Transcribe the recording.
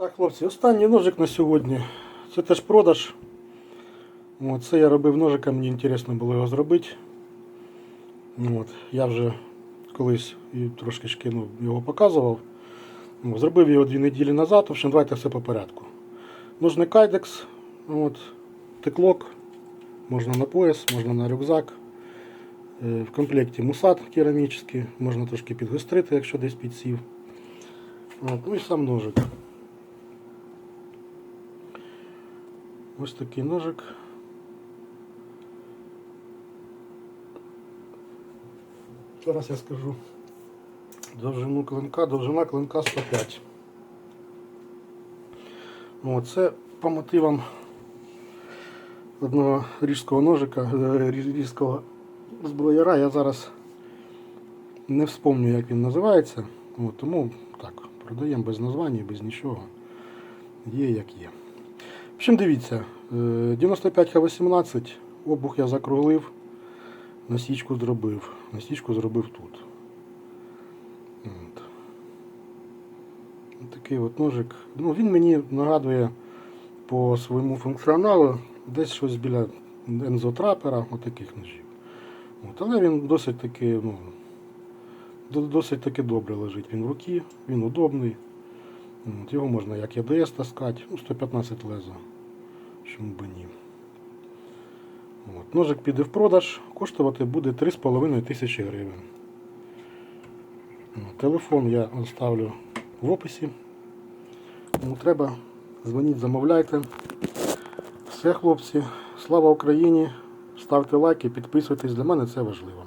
Так, хлопці, останній ножик на сьогодні. Це теж продаж. От, це я робив ножиком, мені інтересно було його зробити. От, я вже колись і трошки ж його показував. От, зробив його дві неділі назад, в общем, давайте все по порядку. Ножник Kydex, от, теклок, можна на пояс, можна на рюкзак. Е, В комплекті мусат керамічний, можна трошки підгострити, якщо десь підсів. От, ну і сам ножик. Ось такий ножик. Зараз я скажу довжину клинка, довжина клинка 105. О, це по мотивам одного ріжського ножика, е, ріжського зброяра. Я зараз не вспомню, як він називається. От, тому так, продаємо без названня, без нічого. Є як є. В дивіться, е, 95 Х18, обух я закруглив, насічку зробив. Насічку зробив тут. От Такий от ножик. Ну, він мені нагадує по своєму функціоналу десь щось біля ензотрапера, отаких ножів. От, але він досить таки, ну, досить таки добре лежить він в руки, він удобний. От, його можна як ЯДС таскати, ну, 115 леза. Чому би ні. От, ножик піде в продаж, коштувати буде 3,5 тисячі гривень. От, Телефон я оставлю в описі. Кому треба, дзвоніть, замовляйте. Все, хлопці, слава Україні! Ставте лайки, підписуйтесь, для мене це важливо.